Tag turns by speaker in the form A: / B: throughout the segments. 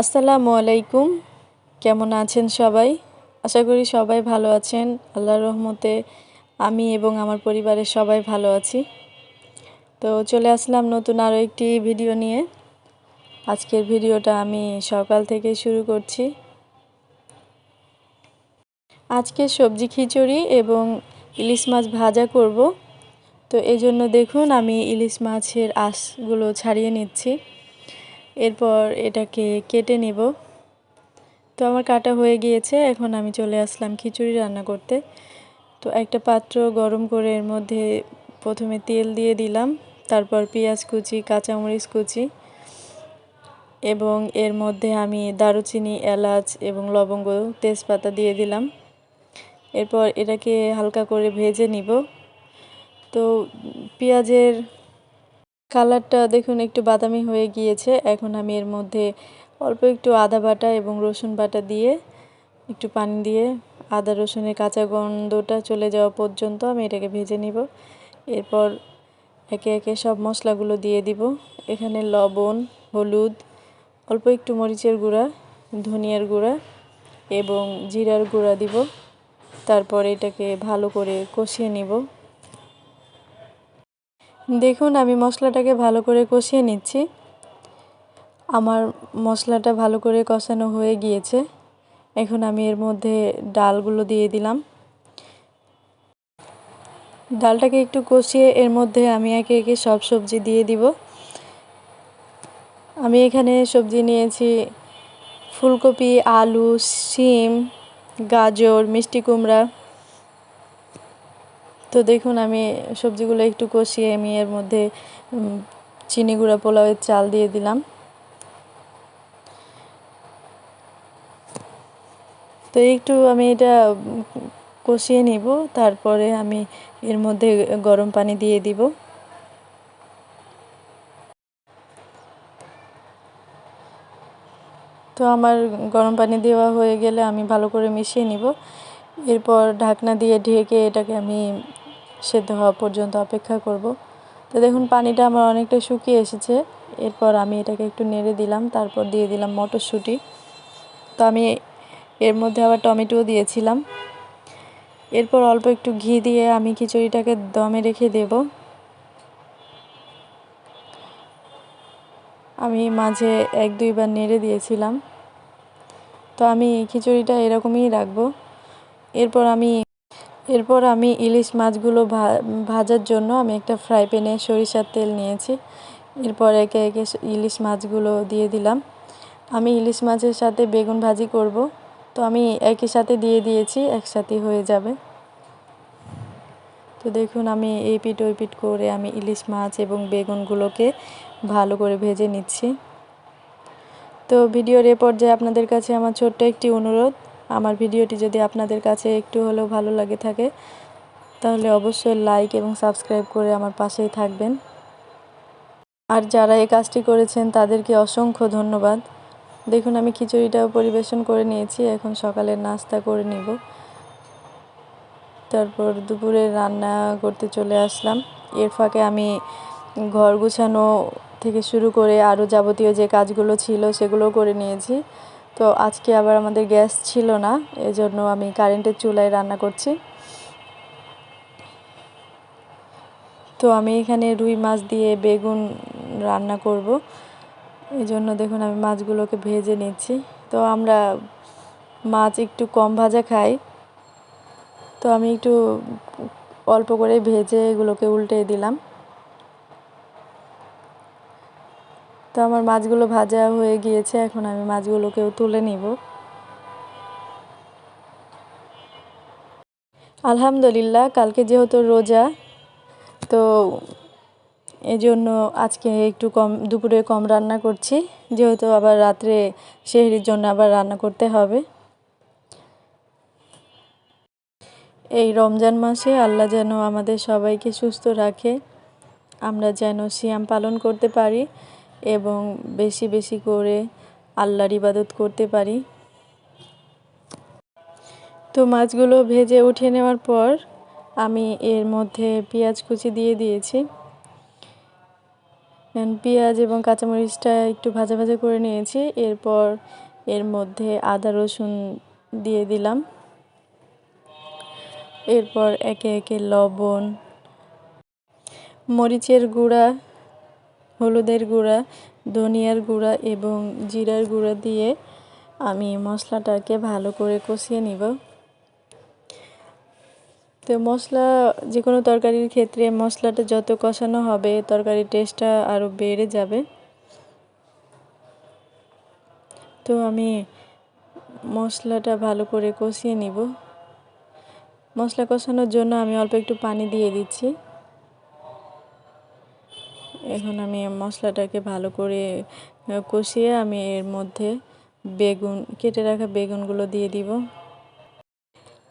A: আসসালামু আলাইকুম। কেমন আছেন সবাই? আশা করি সবাই ভালো আছেন। আল্লাহর রহমতে আমি এবং আমার পরিবারের সবাই ভালো আছি। তো চলে আসলাম নতুন আরও একটি ভিডিও নিয়ে। আজকের ভিডিওটা আমি সকাল থেকে শুরু করছি। আজকে সবজি খিচুড়ি এবং ইলিশ মাছ ভাজা করব। তো এই জন্য দেখুন আমি ইলিশ মাছের আঁশগুলো ছাড়িয়ে নিচ্ছি। এরপর এটাকে কেটে নেব। তো আমার কাটা হয়ে গিয়েছে, এখন আমি চলে আসলাম খিচুড়ি রান্না করতে। তো একটা পাত্র গরম করে এর মধ্যে প্রথমে তেল দিয়ে দিলাম, তারপর পেঁয়াজ কুচি, কাঁচামরিচ কুচি এবং এর মধ্যে আমি দারুচিনি, এলাচ এবং লবঙ্গ, তেজপাতা দিয়ে দিলাম। এরপর এটাকে হালকা করে ভেজে নিব। তো পেঁয়াজের কালারটা দেখুন, একটু বাদামি হয়ে গিয়েছে। এখন আমি এর মধ্যে অল্প একটু আদা বাটা এবং রসুন বাটা দিয়ে, একটু পানি দিয়ে আদা রসুনের কাঁচা গন্ধটা চলে যাওয়া পর্যন্ত আমি এটাকে ভেজে নিব। এরপর একে একে সব মশলাগুলো দিয়ে দিব। এখানে লবণ, হলুদ, অল্প একটু মরিচের গুঁড়া, ধনিয়ার গুঁড়া এবং জিরার গুঁড়া দিব। তারপর এটাকে ভালো করে কষিয়ে নিব। দেখুন, আমি মশলাটাকে ভালো করে কষিয়ে নিচ্ছি। আমার মশলাটা ভালো করে কষানো হয়ে গিয়েছে। এখন আমি এর মধ্যে ডালগুলো দিয়ে দিলাম। ডালটাকে একটু কষিয়ে এর মধ্যে আমি একে একে সব সবজি দিয়ে দিব। আমি এখানে সবজি নিয়েছি ফুলকপি, আলু, শিম, গাজর, মিষ্টি কুমড়া। তো দেখুন, আমি সবজিগুলো একটু কষিয়ে আমি এর মধ্যে চিনি গুঁড়া, পোলাওয়ের চাল দিয়ে দিলাম। তো একটু আমি এটা কষিয়ে নিব, তারপরে আমি এর মধ্যে গরম পানি দিয়ে দিব। তো আমার গরম পানি দেওয়া হয়ে গেলে আমি ভালো করে মিশিয়ে নিব। এরপর ঢাকনা দিয়ে ঢেকে এটাকে আমি সেদ্ধ হওয়া পর্যন্ত অপেক্ষা করব। তো দেখুন, পানিটা আমার অনেকটা শুকিয়ে এসেছে। এরপর আমি এটাকে একটু নেড়ে দিলাম, তারপর দিয়ে দিলাম মটরশুঁটি। তো আমি এর মধ্যে আবার টমেটোও দিয়েছিলাম। এরপর অল্প একটু ঘি দিয়ে আমি খিচুড়িটাকে দমে রেখে দেব। আমি মাঝে এক দুইবার নেড়ে দিয়েছিলাম। তো আমি খিচুড়িটা এরকমই রাখব। এরপর আমি এরপর আমি ইলিশ মাছগুলো ভাজার জন্য আমি একটা ফ্রাই প্যানে সরিষার তেল নিয়েছি। এরপর একে একে ইলিশ মাছগুলো দিয়ে দিলাম। আমি ইলিশ মাছের সাথে বেগুন ভাজি করব। তো আমি একই সাথে দিয়ে দিয়েছি, একসাথে হয়ে যাবে। তো দেখুন, আমি এই পিঠ ওই পিঠ করে আমি ইলিশ মাছ এবং বেগুনগুলোকে ভালো করে ভেজে নিচ্ছি। তো ভিডিওর এ পর্যায়ে আপনাদের কাছে আমার ছোট্ট একটি অনুরোধ আমার ভিডিওটি যদি আপনাদের কাছে একটু হলেও ভালো লাগে থাকে, তাহলে অবশ্যই লাইক এবং সাবস্ক্রাইব করে আমার পাশেই থাকবেন। আর যারা এই কাজটি করেছেন, তাদেরকে অসংখ্য ধন্যবাদ। দেখুন, আমি খিচুড়িটাও পরিবেশন করে নিয়েছি। এখন সকালের নাস্তা করে নিব। তারপর দুপুরে রান্না করতে চলে আসলাম। এর ফাঁকে আমি ঘর গুছানো থেকে শুরু করে আরও যাবতীয় যে কাজগুলো ছিল সেগুলো করে নিয়েছি। তো আজকে আবার আমাদের গ্যাস ছিল না, এজন্য আমি কারেন্টের চুলায় রান্না করছি। তো আমি এখানে রুই মাছ দিয়ে বেগুন রান্না করব। এই জন্য দেখুন আমি মাছগুলোকে ভেজে নিচ্ছি। তো আমরা মাছ একটু কম ভাজা খাই। তো আমি একটু অল্প করে ভেজে এগুলোকে উল্টে দিলাম। তো আমার মাছগুলো ভাজা হয়ে গিয়েছে, এখন আমি মাছগুলোকেও তুলে নিব। আলহামদুলিল্লাহ, কালকে যেহেতু রোজা, তো এজন্য আজকে একটু কম, দুপুরে কম রান্না করছি। যেহেতু আবার রাত্রে সেহরির জন্য আবার রান্না করতে হবে। এই রমজান মাসে আল্লাহ যেন আমাদের সবাইকে সুস্থ রাখে। আমরা যেন সিয়াম পালন করতে পারি। এবং বেশি বেশি করে আল্লাহর ইবাদত করতে পারি। তো মাছগুলো ভেজে উঠে নেওয়ার পর আমি এর মধ্যে পেঁয়াজ কুচি দিয়ে দিয়েছি। পেঁয়াজ এবং কাঁচামরিচটা একটু ভাজা ভাজা করে নিয়েছি। এরপর এর মধ্যে আদা রসুন দিয়ে দিলাম। এরপর একে একে লবণ, মরিচের গুঁড়া হলুদের গুঁড়া, ধনিয়ার গুঁড়া এবং জিরার গুঁড়া দিয়ে আমি মশলাটাকে ভালো করে কষিয়ে নিব। তো মশলা যে কোনো তরকারির ক্ষেত্রে মশলাটা যত কষানো হবে, তরকারির টেস্টটা আরও বেড়ে যাবে। তো আমি মশলাটা ভালো করে কষিয়ে নিব। মশলা কষানোর জন্য আমি অল্প একটু পানি দিয়ে দিচ্ছি। এখন আমি মশলাটাকে ভালো করে কষিয়ে আমি এর মধ্যে বেগুন, কেটে রাখা বেগুনগুলো দিয়ে দিব।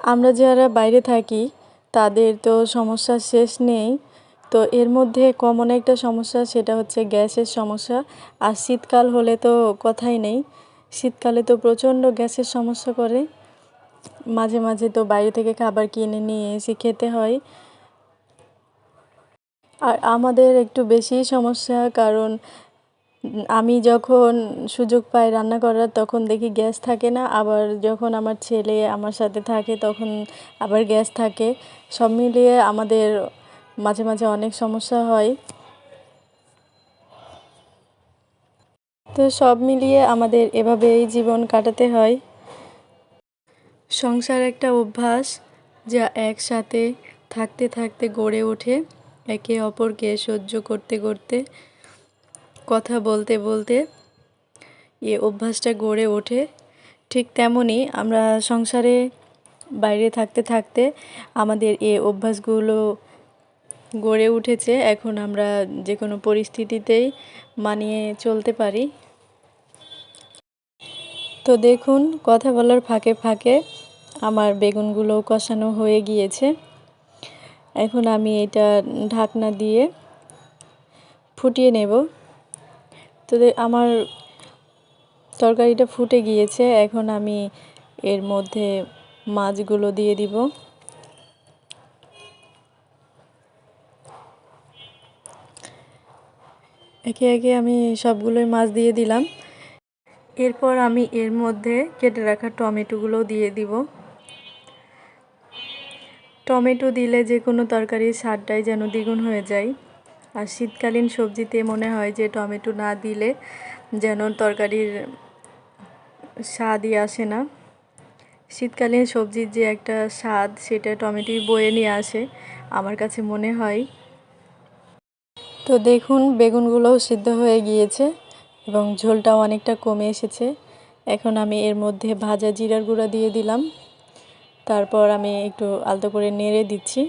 A: আমরা যারা বাইরে থাকি, তাদের তো সমস্যা শেষ নেই। তো এর মধ্যে কমন একটা সমস্যা, সেটা হচ্ছে গ্যাসের সমস্যা। আর শীতকাল হলে তো কথাই নেই। শীতকালে তো প্রচণ্ড গ্যাসের সমস্যা করে। মাঝে মাঝে তো বাইরে থেকে খাবার কিনে নিয়ে এসে খেতে হয়। আর আমাদের একটু বেশি সমস্যা, কারণ আমি যখন সুযোগ পাই রান্না করার, তখন দেখি গ্যাস থাকে না। আবার যখন আমার ছেলে আমার সাথে থাকে, তখন আবার গ্যাস থাকে। সব মিলিয়ে আমাদের মাঝে মাঝে অনেক সমস্যা হয়। তো সব মিলিয়ে আমাদের এভাবেই জীবন কাটাতে হয়। সংসার একটা অভ্যাস যা একসাথে থাকতে থাকতে গড়ে ওঠে। একে অপরকে সহ্য করতে করতে, কথা বলতে বলতে এ অভ্যাসটা গড়ে ওঠে। ঠিক তেমনই আমরা সংসারে বাইরে থাকতে থাকতে আমাদের এ অভ্যাসগুলো গড়ে উঠেছে। এখন আমরা যে কোনো পরিস্থিতিতেই মানিয়ে চলতে পারি। তো দেখুন, কথা বলার ফাঁকে ফাঁকে আমার বেগুনগুলো কষানো হয়ে গিয়েছে। এখন আমি এটা ঢাকনা দিয়ে ফুটিয়ে নেব। তো আমার তরকারিটা ফুটে গিয়েছে, এখন আমি এর মধ্যে মাছগুলো দিয়ে দিব। একে একে আমি সবগুলোই মাছ দিয়ে দিলাম। এরপর আমি এর মধ্যে কেটে রাখা টমেটোগুলো দিয়ে দিব। টমেটো দিলে যে কোনো তরকারির স্বাদটাই যেন দ্বিগুণ হয়ে যায়। আর শীতকালীন সবজিতে মনে হয় যে টমেটো না দিলে যেন তরকারির স্বাদই আসে না। শীতকালীন সবজির যে একটা স্বাদ সেটা টমেটোই বয়ে নিয়ে আসে, আমার কাছে মনে হয়। তো দেখুন, বেগুনগুলোও সিদ্ধ হয়ে গিয়েছে এবং ঝোলটাও অনেকটা কমে এসেছে। এখন আমি এর মধ্যে ভাজা জিরার গুঁড়া দিয়ে দিলাম। তারপর আমি একটু আলতো করে নেড়ে দিচ্ছি।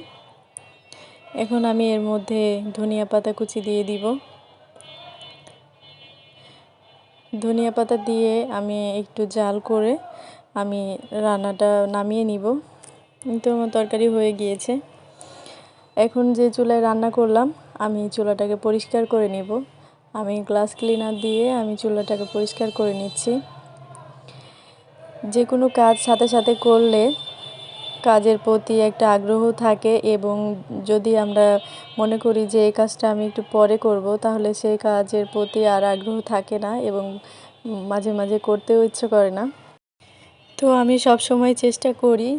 A: এখন আমি এর মধ্যে ধনিয়া পাতা কুচি দিয়ে দিব। ধনিয়া পাতা দিয়ে আমি একটু জাল করে আমি রান্নাটা নামিয়ে নিব। কিন্তু আমার তরকারি হয়ে গিয়েছে। এখন যে চুলায় রান্না করলাম, আমি চুলাটাকে পরিষ্কার করে নিব। আমি গ্লাস ক্লিনার দিয়ে আমি চুলাটাকে পরিষ্কার করে নিচ্ছি। যে কোনো কাজ সাথে সাথে করলে কাজের প্রতি একটা আগ্রহ থাকে এবং যদি আমরা মনে করি যে এই কাজটা আমি একটু পরে করব, তাহলে সেই কাজের প্রতি আর আগ্রহ থাকে না এবং মাঝে মাঝে করতেও ইচ্ছে করে না। তো আমি সব সময় চেষ্টা করি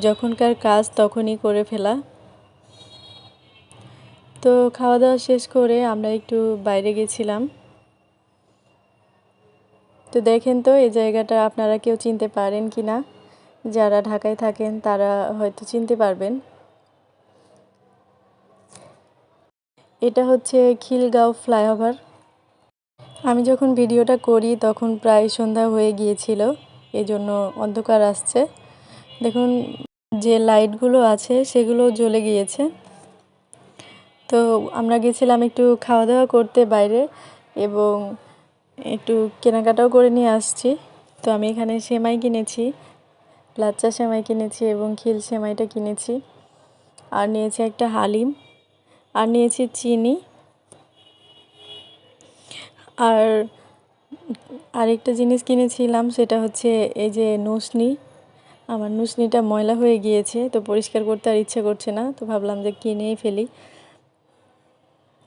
A: যখনকার কাজ তখনই করে ফেলা। তো খাওয়া দাওয়া শেষ করে আমরা একটু বাইরে গেছিলাম। তো দেখেন তো, এই জায়গাটা আপনারা কেউ চিনতে পারেন কি না যারা ঢাকায় থাকেন, তারা হয়তো চিনতে পারবেন। এটা হচ্ছে খিলগাঁও ফ্লাইওভার। আমি যখন ভিডিওটা করি, তখন প্রায় সন্ধ্যা হয়ে গিয়েছিল। এজন্য অন্ধকার আসছে। দেখুন, যে লাইটগুলো আছে, সেগুলো জ্বলে গিয়েছে। তো আমরা গেছিলাম একটু খাওয়া দাওয়া করতে বাইরে এবং একটু কেনাকাটাও করে নিয়ে আসছি। তো আমি এখানে সেমাই কিনেছি। লাচ্চা সেমাই কিনেছি এবং খিল সেমাইটা কিনেছি। আর নিয়েছি একটা হালিম, আর নিয়েছি চিনি, আর আরেকটা জিনিস কিনেছিলাম, সেটা হচ্ছে এই যে নুসনি। আমার নুসনিটা ময়লা হয়ে গিয়েছে, তো পরিষ্কার করতে আর ইচ্ছে করছে না, তো ভাবলাম যে কিনেই ফেলি।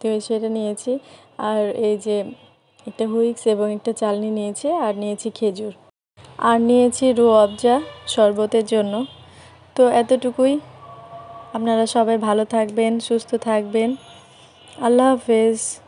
A: তো সেটা নিয়েছি, আর এই যে একটা হুইক্স এবং একটা চালনি নিয়েছি, আর নিয়েছি খেজুর। আর নিয়েছি রু অবজা শরবতের জন্য। তো এতটুকুই। আপনারা সবাই ভালো থাকবেন, সুস্থ থাকবেন। আল্লাহ হাফেজ।